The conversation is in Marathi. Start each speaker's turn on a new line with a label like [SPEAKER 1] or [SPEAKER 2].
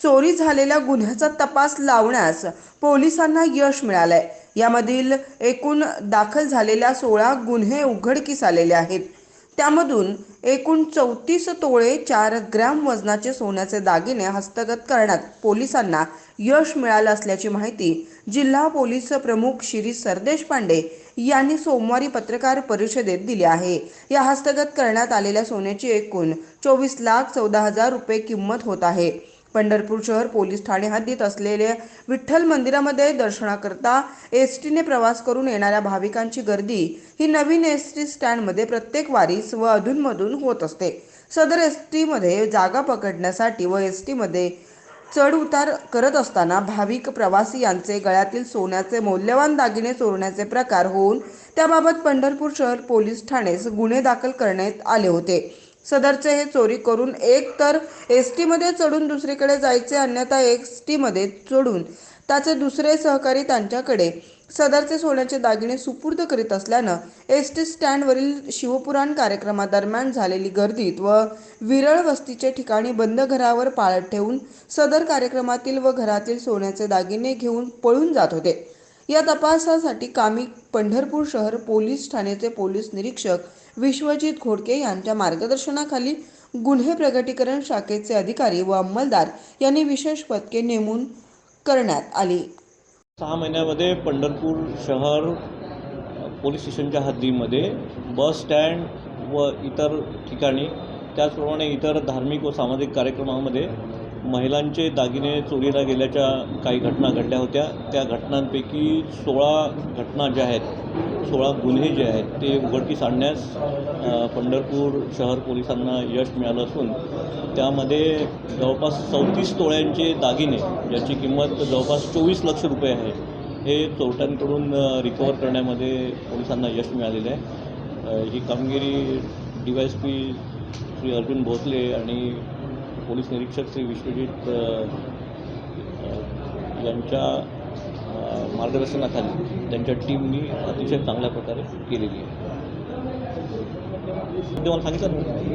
[SPEAKER 1] चोरी झालेल्या गुन्ह्याचा तपास लावण्यास पोलिसांना यश मिळालंय. यामधील एकूण दाखल झालेल्या सोळा गुन्हे उघडकीस आलेले आहेत. त्यामधून एकूण चौतीस तोळे चार ग्रॅम वजनाचे सोन्याचे दागिने हस्तगत करण्यात पोलिसांना यश मिळालं असल्याची माहिती जिल्हा पोलीस प्रमुख श्री सरदेश पांडे यांनी सोमवारी पत्रकार परिषदेत दिली आहे. या हस्तगत करण्यात आलेल्या सोन्याची एकूण चोवीस लाख चौदा हजार रुपये किंमत होत आहे. पंढरपूर शहर पोलीस ठाणे हद्दीत असलेल्या विठ्ठल मंदिरामध्ये दर्शनाकरता एस टीने प्रवास करून येणाऱ्या भाविकांची गर्दी ही नवीन एस टी स्टँडमध्ये प्रत्येक वारीस व अधूनमधून होत असते. सदर एस टीमध्ये जागा पकडण्यासाठी व एस टीमध्ये चढ उतार करत असताना भाविक प्रवासी यांचे गळ्यातील सोन्याचे मौल्यवान दागिने चोरण्याचे प्रकार होऊन त्याबाबत पंढरपूर शहर पोलीस ठाणेस गुन्हे दाखल करण्यात आले होते. सदरचे हे चोरी करून एक तर एस टीमध्ये चढून दुसरीकडे जायचे अन्यथा एस टीमध्ये चढून त्याचे दुसरे सहकारी त्यांच्याकडे सदरचे सोन्याचे दागिने सुपूर्द करीत असल्यानं एस टी स्टँडवरील शिवपुराण कार्यक्रमादरम्यान झालेली गर्दीत व विरळ वस्तीचे ठिकाणी बंद घरावर पाळत ठेवून सदर कार्यक्रमातील व घरातील सोन्याचे दागिने घेऊन पळून जात होते. या तपासासाठी कामी पंढरपूर शहर पोलीस ठाण्याचे पोलीस निरीक्षक विश्वजित घोडके यांच्या मार्गदर्शनाखाली गुन्हे प्रगटीकरण शाखेचे अधिकारी व अंमलदार यांनी विशेष पथके नेमून करण्यात आली.
[SPEAKER 2] सहा महिन्यामध्ये पंढरपूर शहर पोलीस स्टेशनच्या हद्दीमध्ये बस स्टँड व इतर ठिकाणी त्याचप्रमाणे इतर धार्मिक व सामाजिक कार्यक्रमामध्ये महिलांचे दागिने चोरीला गेल्याच्या काही घटना घडल्या होत्या. त्या घटनांपैकी सोळा घटना ज्या आहेत सोळा गुन्हे जे आहेत ते उघडकीस आणण्यास पंढरपूर शहर पोलिसांना यश मिळालं असून त्यामध्ये जवळपास चौतीस तोळ्यांचे दागिने ज्याची किंमत जवळपास चोवीस लक्ष रुपये आहे हे चोरट्यांकडून रिकवर करण्यामध्ये पोलिसांना यश मिळालेलं आहे. ही कामगिरी D Y S P Shri Arjun Bhosale आणि पोलीस निरीक्षक श्री विश्वजित यांच्या मार्गदर्शनाखाली त्यांच्या टीमनी अतिशय चांगल्या प्रकारे केलेली आहे. मला सांगितलं